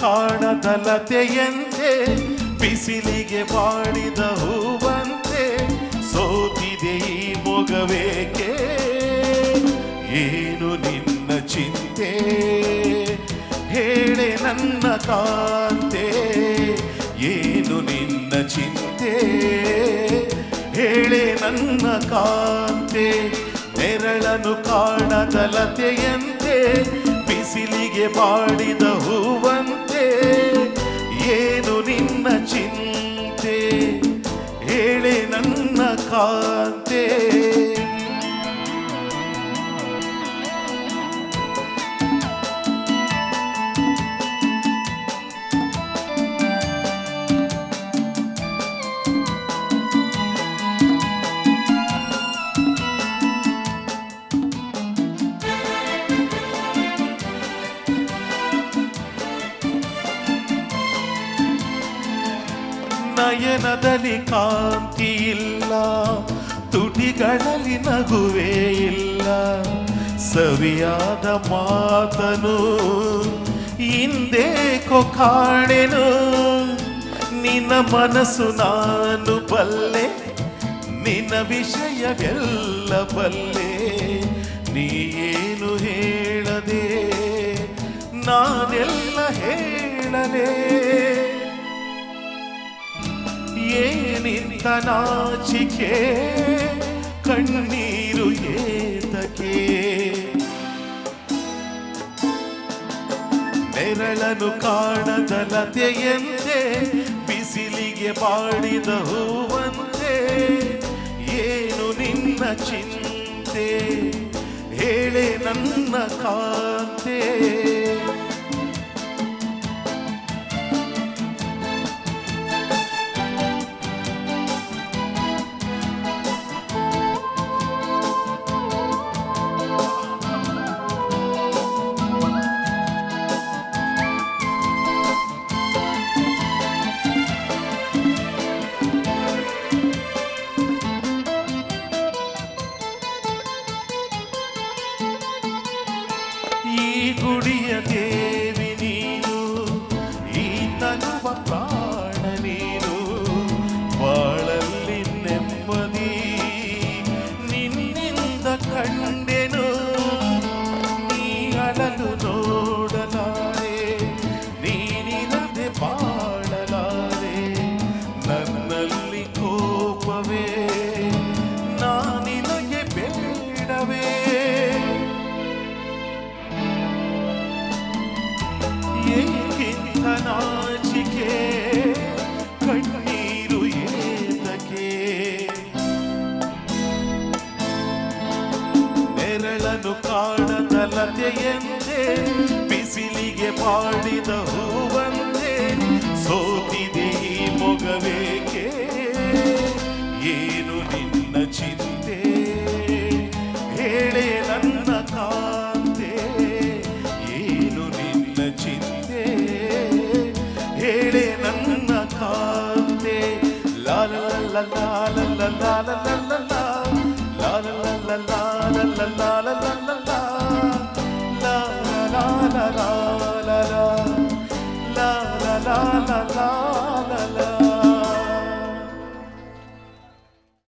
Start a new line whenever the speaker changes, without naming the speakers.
ಕಾಣದಲತೆಯಂತೆ ಬಿಸಿಲಿಗೆ ಬಾಡಿದ ಹೂವಂತೆ ಸೋತಿದೆ ಈ ಮೊಗವೇಕೆ ಏನು ನಿನ್ನ ಚಿಂತೆ ಹೇಳೆ ನನ್ನ ಕಾಂತೆ ಏನು ನಿನ್ನ ಚಿಂತೆ ಹೇಳೆ ನನ್ನ ಕಾಂತೆ ನೆರಳನು ಕಾಣದಲತೆಯಂತೆ ಬಿಸಿಲಿಗೆ ಬಾಡಿದ ಹೂವಂತೆ ಏನು ನಿನ್ನ ಚಿಂತೆ? ಹೇಳೆ ನನ್ನ ಕಾಂತೆ ನಯನದಲ್ಲಿ ಕಾಂತಿ ಇಲ್ಲ ತುಟಿಗಳಲ್ಲಿ ನಗುವೇ ಇಲ್ಲ. ಸವಿಯಾದ ಮಾತನು ಹಿಂದೇಕೋ ಕಾಣೆನು. ನಿನ್ನ ಮನಸ್ಸು ನಾನು ಬಲ್ಲೆ, ನಿನ್ನ ವಿಷಯವೆಲ್ಲ ಬಲ್ಲೆ. ನೀ ಏನು ಹೇಳದೆ, ನಾನೆಲ್ಲ ಹೇಳಲೇ ಏನಿಂತ ನಾಚಿಕೆ, ಕಣ್ಣೀರು ಏತಕೆ. ನೆರಳನು ಕಾಣದಲತೆಯಂತೆ ಬಿಸಿಲಿಗೆ ಬಾಡಿದ ಹೂವಂತೆ. ಏನು ನಿನ್ನ ಚಿಂತೆ, ಹೇಳೆ ನನ್ನ ಕಾಂತೆ. గుడియ దేవి నీవు ఈ తనువ ప్రాణ నీవు బాళల్లి నెమ్మది నిన్నింద కండెను నీ అలలు నోడలారే ನೀನಿರದೆ ಬಾಳಲಾರೆ ನನ್ನಲ್ಲಿ ಕೋಪವೇ ನೆರಳನು ಕಾಣದಲತೆಯಂತೆ ಬಿಸಿಲಿಗೆ ಬಾಡಿದ ಹೂವಂತೆ, ಸೋತಿದೆ ಈ ಮೊಗವೇಕೆ? ಏನು ನಿನ್ನ ಚಿಂತೆ? ಹೇಳೆ ನನ್ನ ಕಾಂತೆ, ಏನು ನಿನ್ನ ಚಿಂತೆ? ಹೇಳೆ ನನ್ನ ಕಾಂತೆ ಲಾಲ